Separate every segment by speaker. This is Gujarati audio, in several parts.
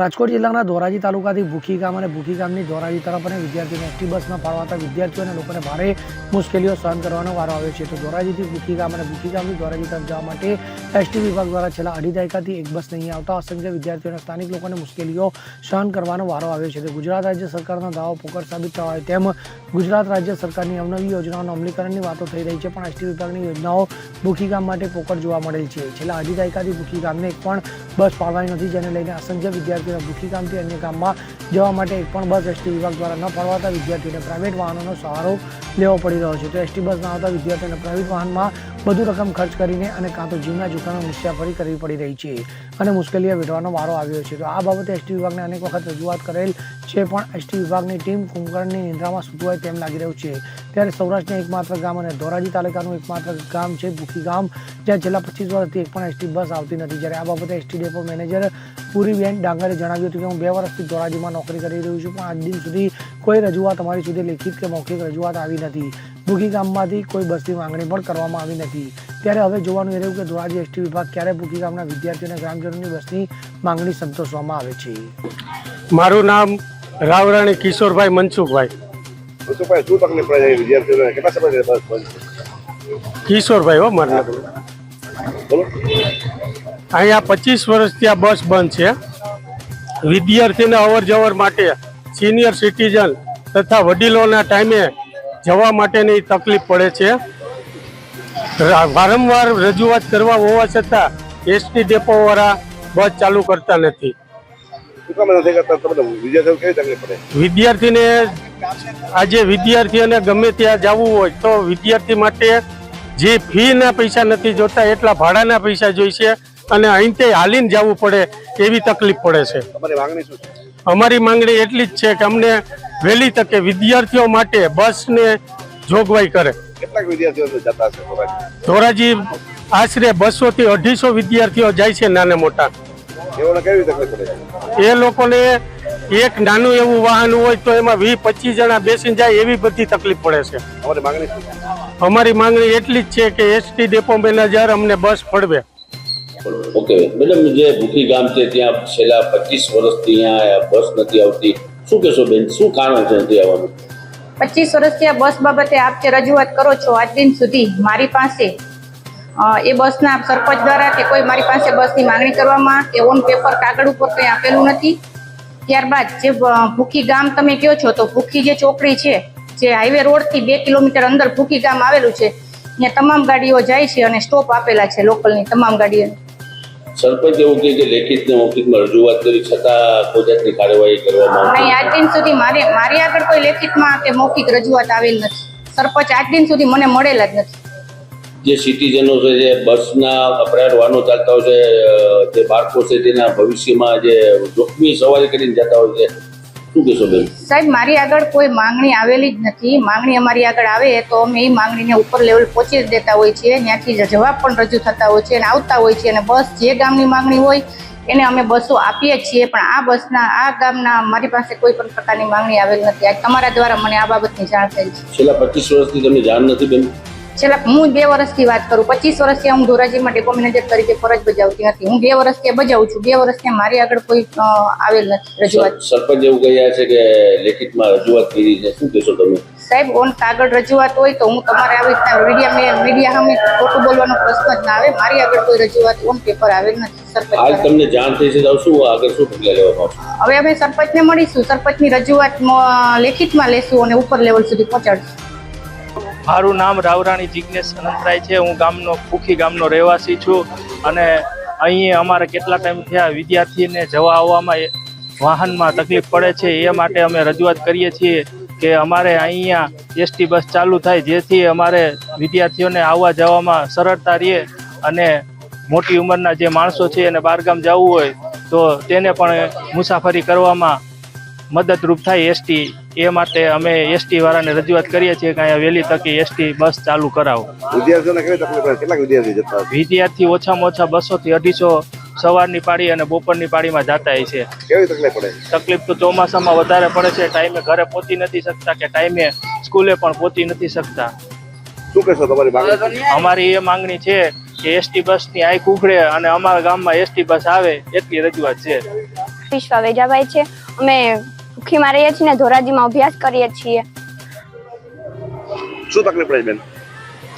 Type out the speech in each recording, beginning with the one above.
Speaker 1: રાજકોટ જિલ્લાના ધોરાજી તાલુકાથી ભૂખી ગામ અને ભૂખી ગામની ધોરાજી તરફ અને વિદ્યાર્થીઓને એસટી બસમાં ફાળવાતા વિદ્યાર્થીઓ અને લોકોને ભારે મુશ્કેલીઓ સહન કરવાનો વારો આવ્યો છે. તો ધોરાજીથી ભૂખી ગામ અને ભૂખી ગામથી ધોરાજી તરફ જવા માટે એસટી વિભાગ દ્વારા છેલ્લા અઢી દાયકાથી એક બસ નહીં આવતા અસંખ્ય વિદ્યાર્થીઓ અને સ્થાનિક લોકોને મુશ્કેલીઓ સહન કરવાનો વારો આવ્યો છે. તો ગુજરાત રાજ્ય સરકારના દાવો પોકર સાબિત થવા હોય તેમ ગુજરાત રાજ્ય સરકારની અવનવી યોજનાઓના અમલીકરણની વાતો થઈ રહી છે. પણ એસટી વિભાગની યોજનાઓ ભૂખી ગામ માટે પોકળ જોવા મળેલ છે. છેલ્લા અઢી દાયકાથી ભૂખી ગામને એક પણ બસ ફાળવાની નથી, જેને લઈને અસંખ્ય વિદ્યાર્થીઓને ભૂખી ગામથી અન્ય ગામમાં જવા માટે એક પણ બસ એસટી વિભાગ દ્વારા ન ફાળવાતા વિદ્યાર્થીઓને પ્રાઇવેટ વાહનોનો સહારો લેવો પડી રહ્યો છે. તો એસટી બસ ના આવતા વિદ્યાર્થીઓને પ્રાઇવેટ વાહનમાં વધુ રકમ ખર્ચ કરીને અને કાં તો જીવના જોખમે મુસાફરી કરવી પડી રહી છે અને મુશ્કેલીઓ વેઠવાનો વારો આવ્યો છે. તો આ બાબતે એસટી વિભાગને અનેક વખત રજૂઆત કરેલ છે, પણ એસટી વિભાગની ટીમ કુંભકર્ણની નિંદ્રામાં સૂતું હોય તેમ લાગી રહ્યું છે. ત્યારે સૌરાષ્ટ્રના એકમાત્ર ગામ અને ધોરાજી તાલુકાનું એકમાત્ર ગામ છે ભૂખી ગામ જ્યાં છેલ્લા પચીસ વર્ષથી એક પણ એસટી બસ આવતી નથી. જ્યારે આ બાબતે ST depot manager Puriben Dangre જણાવ્યું હતું કે હું બે વર્ષથી ધોરાજીમાં નોકરી કરી રહ્યું છું પણ આજ દિન સુધી કોઈ રજૂઆત અમારી સુધી લેખિત કે મૌખિક રજૂઆત આવી નથી. ભૂખી ગામમાંથી કોઈ બસની માંગણી પણ કરવામાં આવી નથી. ત્યારે હવે જોવાનું એ રહ્યું કે ધોરાજી એસટી વિભાગ ક્યારે ભૂખી ગામના વિદ્યાર્થીઓને ગ્રામજનોની બસની માંગણી સંતોષવામાં આવે છે?
Speaker 2: મારું નામ રાવરાણી કિશોરભાઈ મનસુખભાઈ.
Speaker 3: મનસુખભાઈ શું તકલીફ પડે છે વિદ્યાર્થીઓને? કેટલા સમયથી બસ બંધ
Speaker 2: કિશોરભાઈ હો મારું
Speaker 3: બોલો.
Speaker 2: અહીંયા પચીસ વર્ષથી આ બસ બંધ છે. વિદ્યાર્થીને અવર જવર માટે સિનિયર સિટીઝન તથા વડીલોના ટાઈમે જવા માટેની તકલીફ પડે છે. વારંવાર રજૂઆત કરવા હોવા છતાં એસટી ડેપોવાળા બસ ચાલુ કરતા નથી. વિદ્યાર્થીને આજે વિદ્યાર્થીઓને ગમે ત્યાં જવું હોય તો વિદ્યાર્થી માટે જે ફીના પૈસા નથી જોતા એટલા ભાડાના પૈસા જોઈશે. અને અહીંથી હાલીને જવું પડે એવી તકલીફ પડે છે. અમારી માંગણી એટલી જ છે કે અમને વહેલી તકે વિદ્યાર્થીઓ માટે બસને જોગવાઈ કરે.
Speaker 3: ધોરાજી?
Speaker 2: આશરે બસો થી અઢીસો વિદ્યાર્થીઓ જાય છે નાના મોટા. એ લોકોને એક નાનું એવું વાહન હોય તો એમાં વીસ પચીસ જણા બેસીને જાય એવી બધી તકલીફ પડે છે? અમારી માંગણી એટલી જ છે કે એસટી ડેપો મેનેજર અમને બસ ફળવે.
Speaker 4: ઓકે મેડમ જે ભૂખી ગામ છે, ત્યાં છેલ્લા પચીસ વર્ષથી અહીંયા બસ નથી આવતી. શું કહેશો બેન, શું કારણ છે નથી આવવાનું?
Speaker 5: પચીસ વર્ષથી આ બસ બાબતે આપ જે રજૂઆત કરો છો આજ દિન સુધી મારી પાસે? એ બસના સરપંચ દ્વારા કે કોઈ મારી પાસે બસની માંગણી કરવામાં કે ઓન પેપર કાગળ ઉપર કંઈ આપેલું નથી? ત્યારબાદ જે ભૂખી ગામ તમે કહો છો, તો ભૂખી જે ચોકડી છે, જે હાઈવે રોડથી બે કિલોમીટર અંદર ભૂખી ગામ આવેલું છે ત્યાં તમામ ગાડીઓ જાય છે અને સ્ટોપ આપેલા છે લોકલની તમામ ગાડીઓ
Speaker 4: સરપંચ એવું કે લેખિત ને મૌખિકમાં રજૂઆત કરી છતાં કોઈ જાતની કાર્યવાહી કરવામાં
Speaker 5: નહીં આજ દિન સુધી મારે મારી આગળ કોઈ લેખિતમાં કે મૌખિક રજૂઆત આવેલ નથી. સરપંચ આજ દિન સુધી મને મળેલા જ નથી.
Speaker 4: જે સિટીઝનો છે જે બસના અપરાધ વાહનો ચાલતા હોય છે જે બાળકો છે તેના ભવિષ્યમાં જે જોખમી સવારી કરીને જતા હોય છે શું કહેશો બેન?
Speaker 5: સાહેબ મારી આગળ કોઈ માંગણી આવેલી જ નથી. માંગણી અમારી આગળ આવે તો અમે એ માંગણીને ઉપર લેવલ પહોંચી જ દેતા હોય છીએ. ત્યાંથી જવાબ પણ રજૂ થતા હોય છે અને આવતા હોય છે. અને બસ જે ગામની માંગણી હોય એને અમે બસો આપીએ છીએ. પણ આ બસના આ ગામના મારી પાસે કોઈ પણ પ્રકારની માંગણી આવેલી નથી. આજ તમારા દ્વારા મને આ બાબતની જાણ થઈ છે.
Speaker 4: છેલ્લા પચીસ વર્ષથી તમને જાણ નથી બેન?
Speaker 5: છેલ્લા હું બે વર્ષથી વાત કરું પચીસ વર્ષથી હું ધોરાજીમાં ડેપો મેનેજર તરીકે ફરજ બજાવતી નથી. હું બે વર્ષથી બજાવું છું બે વર્ષથી મારી આગળ કોઈ આવેલ નથી રજૂઆત.
Speaker 4: સરપંચ એવું કહ્યા છે કે લેખિતમાં રજૂઆત કરી છે. શું કહેશો તમે?
Speaker 5: સાહેબ ઓન કાગળ રજૂઆત હોય તો હું તમારે આવી રીતના મીડિયા મીડિયા સામે ખોટું બોલવાનો પ્રશ્ન જ ના આવે. મારી આગળ કોઈ રજૂઆત ઓન પેપર આવેલ નથી સરપંચ
Speaker 4: આજ તમને જાણ થઈ છે તો શું આગળ શું પગલાં લેવા
Speaker 5: હવે અમે સરપંચને મળીશું. સરપંચની રજૂઆત લેખિતમાં લેશું અને ઉપર લેવલ સુધી પહોંચાડશું.
Speaker 6: મારું નામ રાવરાણી જિજ્ઞેશ અનંતરાય છે. હું ગામનો ભૂખી ગામનો રહેવાસી છું અને અહીં અમારે કેટલા ટાઈમ થયા વિદ્યાર્થીને જવા આવવામાં વાહનમાં તકલીફ પડે છે. એ માટે અમે રજૂઆત કરીએ છીએ કે અમારે અહીંયા એસટી બસ ચાલુ થાય, જેથી અમારે વિદ્યાર્થીઓને આવવા જવામાં સરળતા રહે અને મોટી ઉંમરના જે માણસો છે એને બહારગામ જવું હોય તો તેને પણ મુસાફરી કરવામાં મદદરૂપ થાય એસટી એ માટે અમે એસટી વાળાને રજૂઆત કરીએ છીએ કે અહીંયા વહેલી તકે એસટી બસ ચાલુ કરાવો.
Speaker 3: વિદ્યાર્થીઓને કેવી તકલીફ કેટલાક વિદ્યાર્થીઓ જતા
Speaker 6: વિદ્યાર્થી ઓછામાં ઓછા બસો થી અઢીસો સવારની પાળી અને બપોરની પાળીમાં જતા હોય છે.
Speaker 3: કેવી તકલીફ પડે?
Speaker 6: તકલીફ તો ચોમાસામાં વધારે પડે છે ટાઈમે ઘરે પહોંચી નથી શકતા કે ટાઈમે સ્કૂલે પણ પહોંચી નથી શકતા.
Speaker 3: શું કહેશો તમારી માંગણી?
Speaker 6: અમારી એ માંગણી છે કે એસટી બસની આંખ ઉઘડે અને અમારા ગામમાં એસટી બસ આવે એટલી રજૂઆત છે.
Speaker 7: વિશ્વા વેજાભાઈ છે. અમે ભૂખીમાં રહીએ છીએ ને ધોરાજીમાં અભ્યાસ કરીએ છીએ.
Speaker 3: શું તકલીફ પડે બેન?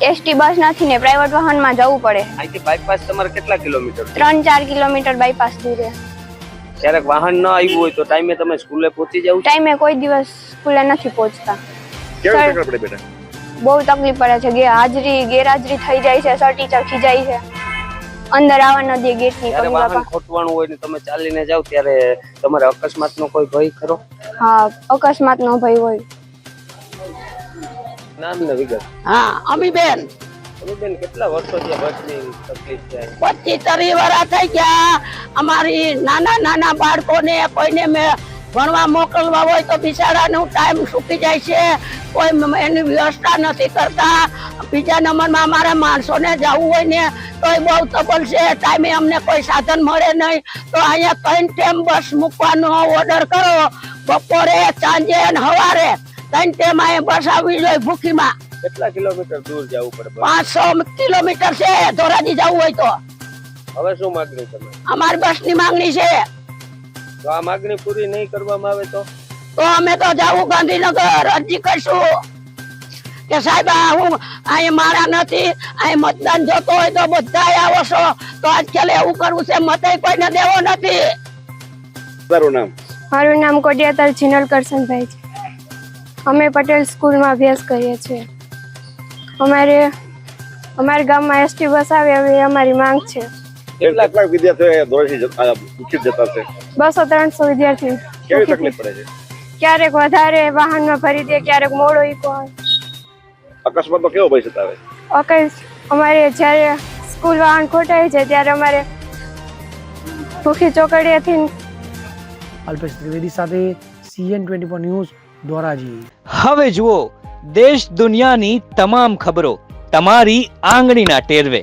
Speaker 7: એસટી બસ નથી ને પ્રાઇવેટ વાહનમાં જવું પડે.
Speaker 8: અહીંથી બાયપાસ તમારે કેટલા કિલોમીટર?
Speaker 7: ત્રણ ચાર કિલોમીટર બાયપાસ દૂર. છે
Speaker 8: ક્યારેક વાહન ન આવ્યું હોય તો ટાઈમે તમે સ્કૂલે પહોંચી જાવ
Speaker 7: ટાઈમે કોઈ દિવસ સ્કૂલે નથી પહોંચતા.
Speaker 3: કેવી તકલીફ પડે બેટા
Speaker 7: બહુ તકલીફ પડે છે. કે હાજરી ગેરહાજરી થઈ જાય છે. સર ટીચર ખીજાય છે. અંદર આવવા ન દે ગેટની
Speaker 8: જ્યારે
Speaker 7: પગી
Speaker 8: વાહન ખોટવાનું હોય ને તમે ચાલીને જાવ ત્યારે તમારે અકસ્માત નો કોઈ ભય ખરો?
Speaker 7: હા અકસ્માત નો ભય હોય.
Speaker 8: નામ ને વિગત.
Speaker 9: હા અમીબેન.
Speaker 8: બેન કેટલા વર્ષોથી આ બસની તકલીફ છે
Speaker 9: પચીસ ત્રીસ વર્ષ થઈ ગયા. અમારી નાના નાના બાળકોને કોઈને મેં ભણવા મોકલવા હોય તો બિચારાનું ટાઈમ સૂકી જાય છે. કોઈ એની વ્યવસ્થા નથી કરતા. બીજા નંબરમાં અમારે માણસોને જવું હોય ને તો એ બહુ તબલ છે. ટાઈમે અમને કોઈ સાધન મળે નહીં. તો અહીંયા ત્રણ ટાઈમ બસ મૂકવાનો ઓર્ડર કરો. બપોરે સાંજે અને સવારે ત્રણ ટાઈમ અહીંયા બસ આવવી જોઈએ ભૂખીમાં.
Speaker 8: કેટલા કિલોમીટર દૂર જવું પડે?
Speaker 9: પાંચસો કિલોમીટર છે. ધોરાજી જવું હોય તો.
Speaker 8: હવે શું માંગણી તમે
Speaker 9: અમારી બસની માંગણી છે.
Speaker 8: તો આ માંગણી પૂરી નહીં કરવામાં આવે તો?
Speaker 9: તો અમે તો જાવું ગાંધીનગર અરજી કરશું. કે સાહેબ આ હું અહીં મારા નથી અહીં મતદાન જોતો હોય તો બધા આવો છો. તો આજકાલ એવું કરવું છે મતે કોઈને દેવો નથી.
Speaker 3: તારું નામ?
Speaker 7: મારું નામ કોડિયાતર જીનલ કરશનભાઈ છે. અમે પટેલ સ્કૂલમાં અભ્યાસ કરીએ છીએ. અમારે અમારા ગામમાં એસટી બસ આવે હવે અમારી માંગ છે.
Speaker 3: કેટલા કેટલા વિદ્યાર્થીઓ ધોરણથી જતા મૂકી જતા છે
Speaker 7: બસો ત્રણસો વિદ્યાર્થી
Speaker 3: કેવી તકલીફ પડે છે?
Speaker 7: ક્યારેક વધારે વાહનમાં ભરી દે ક્યારેક મોડો ઈકો
Speaker 3: અકસ્માતનો કેવો ભય સતાવે
Speaker 7: ઓકે અમારે જ્યારે સ્કૂલ વાહન ખોટાય છે ત્યારે અમારે ભૂખી ચોકડીએથી
Speaker 1: અલ્પેશ ત્રિવેદી સાથે CN twenty four news Dhoraji.
Speaker 10: હવે જુઓ દેશ દુનિયાની તમામ ખબરો તમારી આંગળીના ટેરવે.